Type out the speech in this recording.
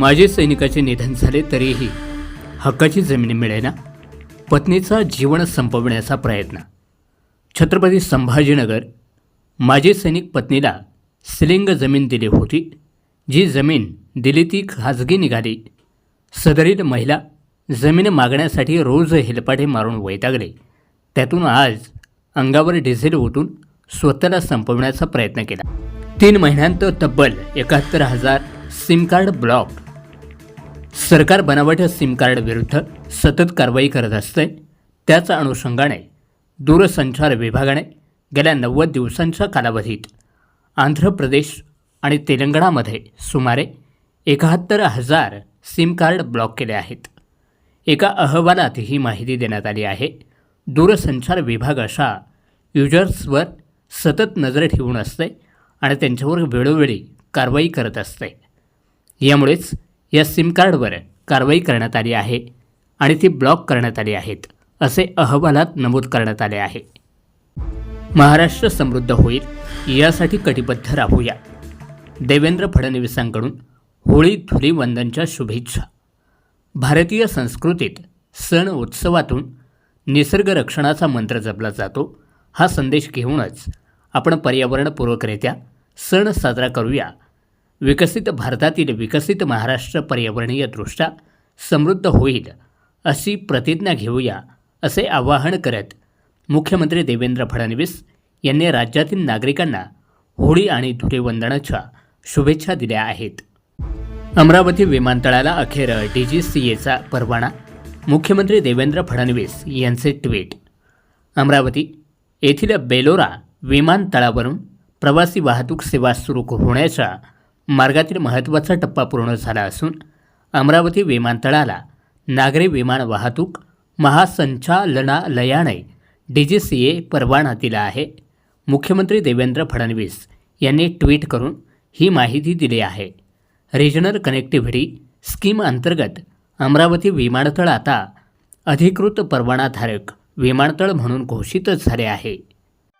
माजी सैनिकाचे निधन झाले तरीही हक्काची जमीन मिळेना. पत्नीचा जीवन संपवण्याचा प्रयत्न. छत्रपती संभाजीनगर माजी सैनिक पत्नीला सिलिंग जमीन दिली होती. जी जमीन दिली ती खाजगी निघाली. सदरील महिला जमीन मागण्यासाठी रोज हेलपाटे मारून वैतागले. त्यातून आज अंगावर डिझेल ओतून स्वतःला संपवण्याचा प्रयत्न केला. तीन महिन्यांत तब्बल एकाहत्तर हजार सिम कार्ड ब्लॉक सरकार बनावट सिम कार्ड विरुद्ध सतत कारवाई करत असते. त्याच अनुषंगाने दूरसंचार विभागाने गेल्या नव्वद दिवसांच्या कालावधीत आंध्र प्रदेश आणि तेलंगणामध्ये सुमारे एकाहत्तर हजार सिम कार्ड ब्लॉक केले आहेत. एका अहवालात ही माहिती देण्यात आली आहे. दूरसंचार विभाग अशा युजर्सवर सतत नजर ठेवून असते आणि त्यांच्यावर वेळोवेळी कारवाई करत असते. यामुळेच या सिम कार्डवर कारवाई करण्यात आली आहे आणि ती ब्लॉक करण्यात आली आहेत असे अहवालात नमूद करण्यात आले आहे. महाराष्ट्र समृद्ध होईल यासाठी कटिबद्ध राहूया. देवेंद्र फडणवीसांकडून होळी धुलीवंदनच्या शुभेच्छा. भारतीय संस्कृतीत सण उत्सवातून निसर्ग रक्षणाचा मंत्र जपला जातो हा संदेश घेऊनच आपण पर्यावरणपूर्वकरित्या सण साजरा करूया विकसित भारतातील विकसित महाराष्ट्र पर्यावरणीय दृष्ट्या समृद्ध होईल अशी प्रतिज्ञा घेऊया असे आवाहन करत मुख्यमंत्री देवेंद्र फडणवीस यांनी राज्यातील नागरिकांना होळी आणि धुलीवंदनाच्या शुभेच्छा दिल्या आहेत. अमरावती विमानतळाला अखेर डी जी सी एचा परवाना मुख्यमंत्री देवेंद्र फडणवीस यांचे ट्विट. अमरावती येथील बेलोरा विमानतळावरून प्रवासी वाहतूक सेवा सुरू होण्याच्या मार्गातील महत्त्वाचा टप्पा पूर्ण झाला असून अमरावती विमानतळाला नागरी विमान वाहतूक महासंचालनालयाने डी जी सी ए परवाना दिला आहे. मुख्यमंत्री देवेंद्र फडणवीस यांनी ट्विट करून ही माहिती दिली आहे. रिजनल कनेक्टिव्हिटी स्कीम अंतर्गत अमरावती विमानतळ आता अधिकृत परवानाधारक विमानतळ म्हणून घोषित झाले आहे.